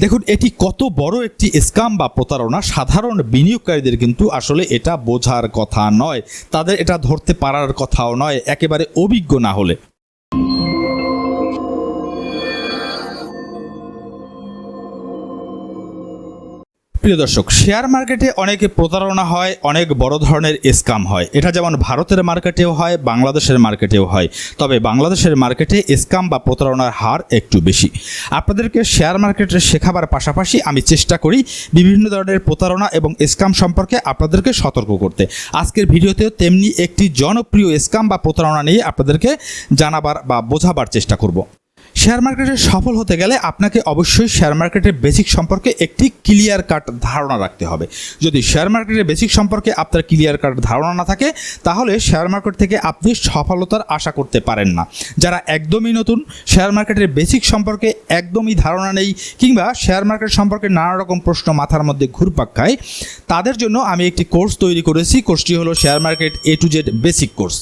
দেখুন, এটি কত বড় একটি স্কাম বা প্রতারণা। সাধারণ বিনিয়োগকারীদের কিন্তু আসলে এটা বোঝার কথা নয়। তাদের এটা ধরতে পারার কথাও নয়। একেবারে অভিজ্ঞ না হলে। প্রিয় দর্শক শেয়ার মার্কেটে অনেকে প্রতারণা হয়, অনেক বড় ধরনের স্কাম হয়। এটা যেমন ভারতের মার্কেটেও হয়, বাংলাদেশের মার্কেটেও হয়। তবে বাংলাদেশের মার্কেটে স্কাম বা প্রতারণার হার একটু বেশি। আপনাদেরকে শেয়ার মার্কেটে শেখাবার পাশাপাশি আমি চেষ্টা করি বিভিন্ন ধরনের প্রতারণা এবং স্কাম সম্পর্কে আপনাদেরকে সতর্ক করতে। আজকের ভিডিওতেও তেমনি একটি জনপ্রিয় স্কাম বা প্রতারণা নিয়ে আপনাদেরকে জানাবার বা বোঝাবার চেষ্টা করব। শেয়ার মার্কেটে সফল হতে গেলে আপনাকে অবশ্যই শেয়ার মার্কেটের বেসিক সম্পর্কে একটি ক্লিয়ার কাট ধারণা রাখতে হবে। যদি শেয়ার মার্কেটের বেসিক সম্পর্কে আপনার ক্লিয়ার কাট ধারণা না থাকে, তাহলে শেয়ার মার্কেট থেকে আপনি সফলতার আশা করতে পারেন না। যারা একদমই নতুন, শেয়ার মার্কেটের বেসিক সম্পর্কে একদমই ধারণা নেই, কিংবা শেয়ার মার্কেট সম্পর্কে নানা রকম প্রশ্ন মাথার মধ্যে ঘুরপাক খায়, তাদের জন্য আমি একটি কোর্স তৈরি করেছি। কোর্সটি হলো share market A to Z basic course.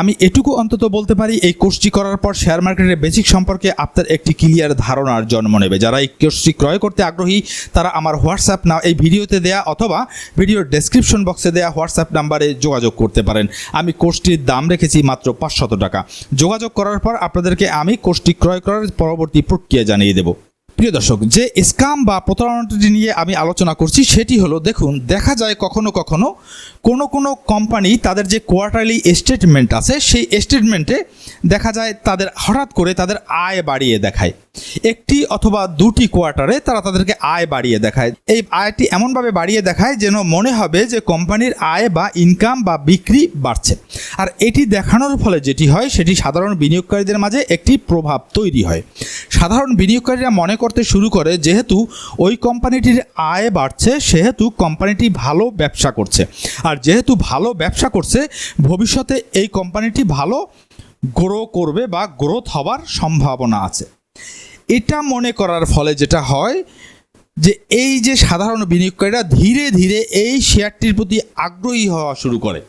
আমি এটুকু অন্তত বলতে পারি, এই কোর্সটি করার পর শেয়ার মার্কেটের বেসিক সম্পর্কে আপনার একটি ক্লিয়ার ধারণার জন্ম নেবে। যারা এই কোর্সটি ক্রয় করতে আগ্রহী, তারা আমার হোয়াটসঅ্যাপ না এই ভিডিওতে দেয়া অথবা ভিডিওর ডেসক্রিপশন বক্সে দেয়া হোয়াটসঅ্যাপ নাম্বারে যোগাযোগ করতে পারেন। আমি কোর্সটির দাম রেখেছি মাত্র পাঁচশত টাকা। যোগাযোগ করার পর আপনাদেরকে আমি কোর্সটি ক্রয় করার পরবর্তী প্রক্রিয়া জানিয়ে দেবো। প্রিয় দর্শক, যে স্কাম বা প্রতারণাটি নিয়ে আমি আলোচনা করছি, সেটি হলো, দেখুন, দেখা যায় কখনো কখনো কোনো কোনো কোম্পানি তাদের যে কোয়ার্টারলি স্টেটমেন্ট আছে, সেই স্টেটমেন্টে দেখা যায় তাদের হঠাৎ করে তাদের আয় বাড়িয়ে দেখায়। একটি অথবা দুটি কোয়ার্টারে তারা তাদেরকে আয় বাড়িয়ে দেখায়। এই আয়টি এমনভাবে বাড়িয়ে দেখায় যেন মনে হবে যে কোম্পানির আয় বা ইনকাম বা বিক্রি বাড়ছে। আর এটি দেখানোর ফলে যেটি হয়, সেটি সাধারণ বিনিয়োগকারীদের মাঝে একটি প্রভাব তৈরি হয়। সাধারণ বিনিয়োগকারীরা মনে করতে শুরু করে, যেহেতু ওই কোম্পানিটির আয় বাড়ছে, সেহেতু কোম্পানিটি ভালো ব্যবসা করছে। আর যেহেতু ভালো ব্যবসা করছে, ভবিষ্যতে এই কোম্পানিটি ভালো গ্রো করবে বা গ্রোথ হবার সম্ভাবনা আছে। এটা মনে করার ফলে যেটা হয় যে এই যে সাধারণ বিনিয়োগকারীরা ধীরে ধীরে এই শেয়ারটির প্রতি আগ্রহী হওয়া শুরু করে।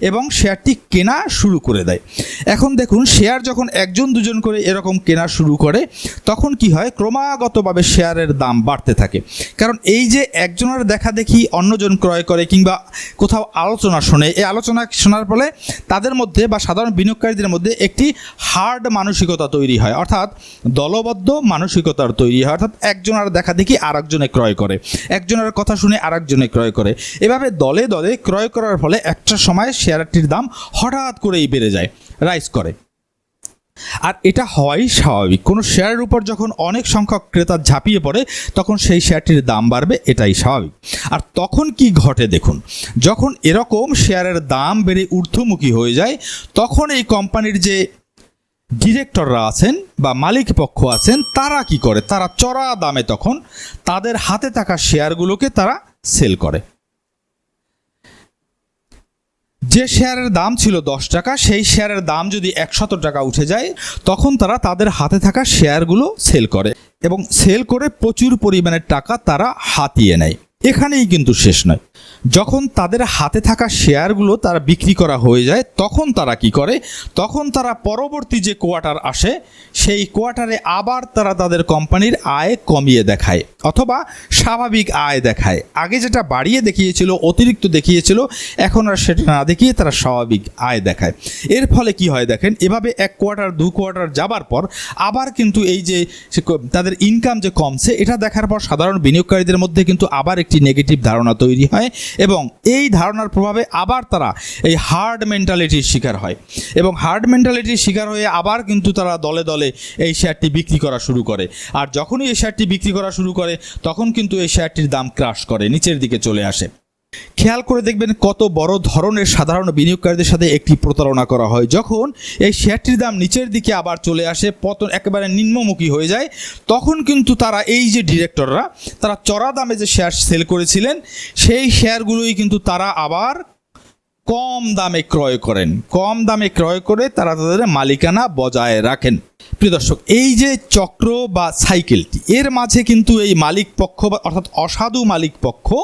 এবং শেয়ারটি কেনা শুরু করে দেয়। এখন দেখুন, শেয়ার যখন একজন দুজন করে এরকম কেনা শুরু করে, তখন কি হয়? ক্রমাগতভাবে শেয়ারের দাম বাড়তে থাকে। কারণ এই যে একজনের দেখা দেখি অন্যজন ক্রয় করে কিংবা কোথাও আলোচনা শোনে, এই আলোচনা শোনার ফলে তাদের মধ্যে বা সাধারণ বিনিয়োগকারীদের মধ্যে একটি হার্ড মানসিকতা তৈরি হয়। অর্থাৎ দলবদ্ধ মানসিকতার তৈরি হয়। অর্থাৎ একজনের দেখা দেখি আর একজনে ক্রয় করে। একজনের কথা শুনে আর একজনে ক্রয় করে। এভাবে দলে দলে ক্রয় করার ফলে একটা সময় শেয়ারটির দাম হঠাৎ করেই বেড়ে যায় রাইজ করে। আর এটা হওয়াই স্বাভাবিক। কোনো শেয়ারের উপর যখন অনেক সংখ্যক ক্রেতা ঝাঁপিয়ে পড়ে, তখন সেই শেয়ারটির দাম বাড়বে, এটাই স্বাভাবিক। আর তখন কি ঘটে দেখুন, যখন এরকম শেয়ারের দাম বেড়ে ঊর্ধ্বমুখী হয়ে যায়, তখন এই কোম্পানির যে ডিরেক্টররা আছেন বা মালিক পক্ষ আছেন, তারা কি করে? তারা চড়া দামে তখন তাদের হাতে থাকা শেয়ারগুলোকে তারা সেল করে। যে শেয়ারের দাম ছিল দশ টাকা, সেই শেয়ারের দাম যদি একশত টাকা উঠে যায়, তখন তারা তাদের হাতে থাকা শেয়ারগুলো সেল করে এবং সেল করে প্রচুর পরিমাণের টাকা তারা হাতিয়ে নেয়। এখানেই কিন্তু শেষ নয়। যখন তাদের হাতে থাকা শেয়ারগুলো তারা বিক্রি করা হয়ে যায়, তখন তারা কি করে? তখন তারা পরবর্তী যে কোয়ার্টার আসে, সেই কোয়ার্টারে আবার তারা তাদের কোম্পানির আয় কমিয়ে দেখায় অথবা স্বাভাবিক আয় দেখায়। আগে যেটা বাড়িয়ে দেখিয়েছিল, অতিরিক্ত দেখিয়েছিল, এখন আর সেটা না দেখিয়ে তারা স্বাভাবিক আয় দেখায়। এর ফলে কি হয় দেখেন, এভাবে এক কোয়ার্টার, দু কোয়ার্টার যাবার পর আবার কিন্তু এই যে তাদের ইনকাম যে কমছে, এটা দেখার পর সাধারণ বিনিয়োগকারীদের মধ্যে কিন্তু আবার একটি নেগেটিভ ধারণা তৈরি হয়। এবং এই ধারণার প্রভাবে আবার তারা এই হার্ড মেন্টালিটির শিকার হয়। এবং হার্ড মেন্টালিটির শিকার হয়ে আবার কিন্তু তারা দলে দলে এই শেয়ারটি বিক্রি করা শুরু করে। আর যখনই এই শেয়ারটি বিক্রি করা শুরু করে, তখন কিন্তু এই শেয়ারটির দাম ক্রাশ করে, নিচের দিকে চলে আসে। খেয়াল করে দেখবেন কত বড় ধরনের সাধারণ বিনিয়োগকারীদের সাথে একটি প্রতারণা করা হয়। যখন এই শেয়ারটির দাম নিচের দিকে আবার চলে আসে, পতন একেবারে নিম্নমুখী হয়ে যায়, তখন কিন্তু তারা এই যে ডিরেক্টররা, তারা চড়া দামে যে শেয়ার সেল করেছিলেন, সেই শেয়ারগুলোই কিন্তু তারা আবার কম দামে ক্রয় করেন। কম দামে ক্রয় করে তারা তাদের মালিকানা বজায় রাখেন। প্রিয় দর্শক, এই যে চক্র বা সাইকেলটি, এর মাঝে কিন্তু এই মালিক পক্ষ বা অর্থাৎ অসাধু মালিক পক্ষ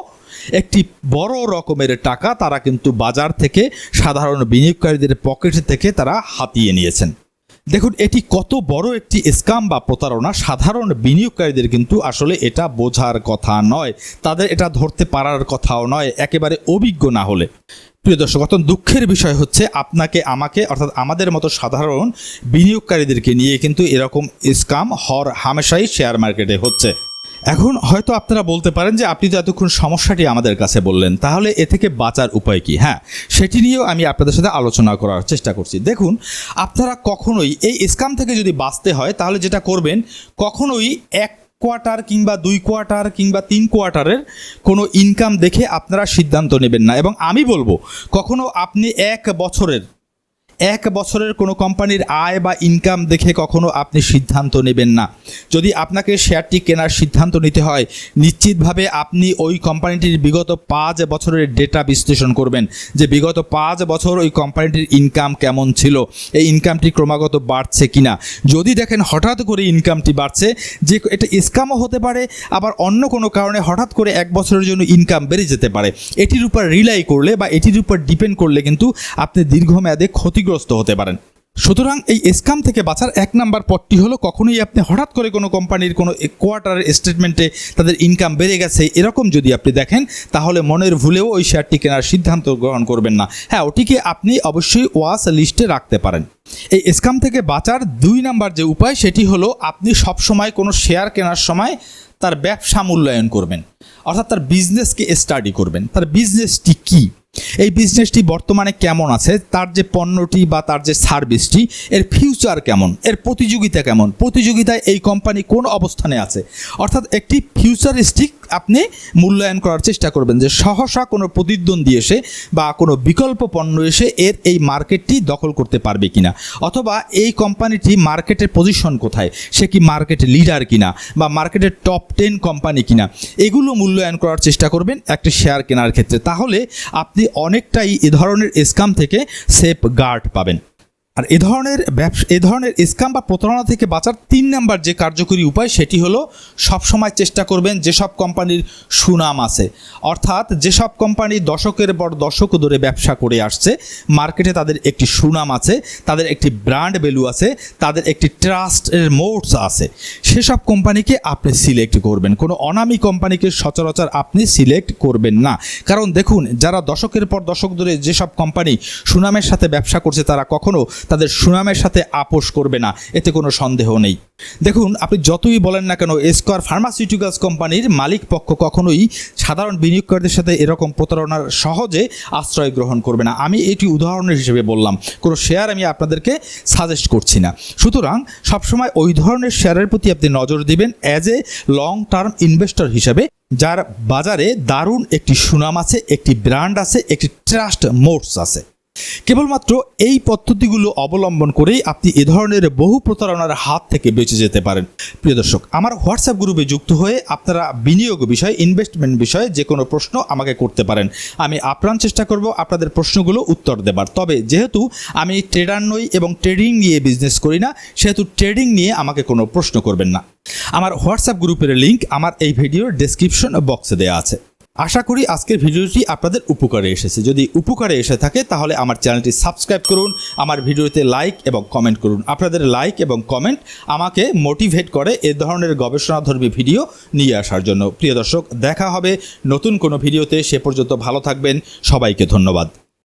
একটি বড় রকমের টাকা তারা কিন্তু বাজার থেকে সাধারণ বিনিয়োগকারীদের পকেট থেকে তারা হাতিয়ে নিয়েছেন। দেখুন, এটি কত বড় একটি স্কাম বা প্রতারণা। সাধারণ বিনিয়োগকারীদের কিন্তু আসলে এটা বোঝার কথা নয়। তাদের এটা ধরতে পারার কথাও নয়। একেবারে অভিজ্ঞ না হলে। প্রিয় দর্শক, অত্যন্ত দুঃখের বিষয় হচ্ছে আপনাকে, আমাকে, অর্থাৎ আমাদের মতো সাধারণ বিনিয়োগকারীদেরকে নিয়ে কিন্তু এরকম স্কাম হর হামেশাই শেয়ার মার্কেটে হচ্ছে। এখন হয়তো আপনারা বলতে পারেন যে আপনি তো এতক্ষণ সমস্যাটি আমাদের কাছে বললেন, তাহলে এ থেকে বাঁচার উপায় কি? হ্যাঁ সেটি নিয়েও আমি আপনাদের সাথে আলোচনা করার চেষ্টা করছি। দেখুন, আপনারা কখনোই এই স্কাম থেকে যদি বাঁচতে হয়, তাহলে যেটা করবেন, কখনোই এক কোয়ার্টার কিংবা দুই কোয়ার্টার কিংবা তিন কোয়ার্টারের কোনো ইনকাম দেখে আপনারা সিদ্ধান্ত নেবেন না। এবং আমি বলব, কখনো আপনি এক বছরের এক বছরের কোনো কোম্পানির আয় বা ইনকাম দেখে কখনো আপনি সিদ্ধান্ত নেবেন না। যদি আপনাকে শেয়ারটি কেনার সিদ্ধান্ত নিতে হয়, নিশ্চিতভাবে আপনি ওই কোম্পানিটির বিগত পাঁচ বছরের ডেটা বিশ্লেষণ করবেন যে বিগত পাঁচ বছর ওই কোম্পানিটির ইনকাম কেমন ছিল, এই ইনকামটি ক্রমাগত বাড়ছে কিনা। যদি দেখেন হঠাৎ করে ইনকামটি বাড়ছে, যে এটা স্কামও হতে পারে, আবার অন্য কোনো কারণে হঠাৎ করে এক বছরের জন্য ইনকাম বেড়ে যেতে পারে। এটির উপর রিলাই করলে বা এটির উপর ডিপেন্ড করলে কিন্তু আপনি দীর্ঘমেয়াদে ক্ষতিগ্রস্ত হতে পারেন। সুতরাং এই স্কাম থেকে বাঁচার এক নাম্বার পথটি হলো কখনোই আপনি হঠাৎ করে কোনো কোম্পানির কোনো কোয়ার্টারের স্টেটমেন্টে তাদের ইনকাম বেড়ে গেছে, এরকম যদি আপনি দেখেন, তাহলে মনের ভুলেও ওই শেয়ারটি কেনার সিদ্ধান্ত গ্রহণ করবেন না। হ্যাঁ ওটিকে আপনি অবশ্যই ওয়াস লিস্টে রাখতে পারেন। এই স্কাম থেকে বাঁচার দুই নাম্বার যে উপায়, সেটি হলো আপনি সবসময় কোনো শেয়ার কেনার সময় তার ব্যবসা মূল্যায়ন করবেন। অর্থাৎ তার বিজনেসকে স্টাডি করবেন। তার বিজনেসটি কী? এই বিজনেসটি বর্তমানে কেমন আছে? তার যে পণ্যটি বা তার যে সার্ভিসটি এর ফিউচার কেমন? এর প্রতিযোগিতা কেমন? প্রতিযোগিতায় এই কোম্পানি কোন অবস্থানে আছে? অর্থাৎ একটি ফিউচারিস্টিক আপনি মূল্যায়ন করার চেষ্টা করবেন যে সহসা কোনো প্রতিদ্বন্দ্বী এসে বা কোনো বিকল্প পণ্য এসে এর এই মার্কেটটি দখল করতে পারবে কিনা? অথবা এই কোম্পানিটি মার্কেটের পজিশন কোথায়? সে কি মার্কেট লিডার কিনা? বা মার্কেটের টপ টেন কোম্পানি কিনা? এগুলো মূল্যায়ন করার চেষ্টা করবেন একটি শেয়ার কেনার ক্ষেত্রে। তাহলে আপনি অনেকটাই এ ধরনের স্কাম থেকে সেফ গার্ড পাবেন। আর এ ধরনের ব্যবসা, এ ধরনের স্কাম বা প্রতারণা থেকে বাঁচার তিন নাম্বার যে কার্যকরী উপায় সেটি হলো সবসময় চেষ্টা করবেন যেসব কোম্পানির সুনাম আছে। অর্থাৎ যেসব কোম্পানি দশকের পর দশক ধরে ব্যবসা করে আসছে, মার্কেটে তাদের একটি সুনাম আছে, তাদের একটি ব্র্যান্ড ভ্যালু আছে, তাদের একটি ট্রাস্টের মোডস আছে। সেসব কোম্পানিকে আপনি সিলেক্ট করবেন। কোনো অনামী কোম্পানিকে সচরাচর আপনি সিলেক্ট করবেন না। কারণ দেখুন, যারা দশকের পর দশক ধরে যেসব কোম্পানি সুনামের সাথে ব্যবসা করছে, তারা কখনো তাদের সুনামের সাথে আপোষ করবে না। এতে কোনো সন্দেহ নেই। দেখুন, আপনি যতই বলেন না কেন স্কোয়ার ফার্মাসিউটিক্যালস কোম্পানির মালিক পক্ষ কখনোই সাধারণ বিনিয়োগকারীদের সাথে এরকম প্রতারণার সহজে আশ্রয় গ্রহণ করবে না। আমি এটি উদাহরণের হিসেবে বললাম। কোনো শেয়ার আমি আপনাদেরকে সাজেস্ট করছি না। সুতরাং, সবসময় ওই ধরনের শেয়ারের প্রতি আপনি নজর দিবেন as a long term investor হিসেবে, যার বাজারে দারুণ একটি সুনাম আছে, একটি ব্র্যান্ড আছে, একটি ট্রাস্ট মোডস আছে। কেবলমাত্র এই পদ্ধতিগুলো অবলম্বন করেই আপনি এ ধরনের বহু প্রতারণার হাত থেকে বেঁচে যেতে পারেন। প্রিয় দর্শক, আমার হোয়াটসঅ্যাপ গ্রুপে যুক্ত হয়ে আপনারা বিনিয়োগ বিষয়ে ইনভেস্টমেন্ট বিষয়ে যে কোনো প্রশ্ন আমাকে করতে পারেন। আমি আপ্রাণ চেষ্টা করব আপনাদের প্রশ্নগুলো উত্তর দেবার। তবে যেহেতু আমি ট্রেডার নই এবং ট্রেডিং নিয়ে বিজনেস করি না, সেহেতু ট্রেডিং নিয়ে আমাকে কোনো প্রশ্ন করবেন না। আমার হোয়াটসঅ্যাপ গ্রুপের লিঙ্ক আমার এই ভিডিওর ডেসক্রিপশন বক্সে দেওয়া আছে। আশা করি আজকের ভিডিওটি আপনাদের উপকারে এসেছে। যদি উপকারে এসে থাকে, তাহলে আমার চ্যানেলটি সাবস্ক্রাইব করুন, আমার ভিডিওতে লাইক এবং কমেন্ট করুন। আপনাদের লাইক এবং কমেন্ট আমাকে মোটিভেট করে এ ধরনের গবেষণাধর্মী ভিডিও নিয়ে আসার জন্য। প্রিয় দর্শক, দেখা হবে নতুন কোনো ভিডিওতে। সে পর্যন্ত ভালো থাকবেন। সবাইকে ধন্যবাদ।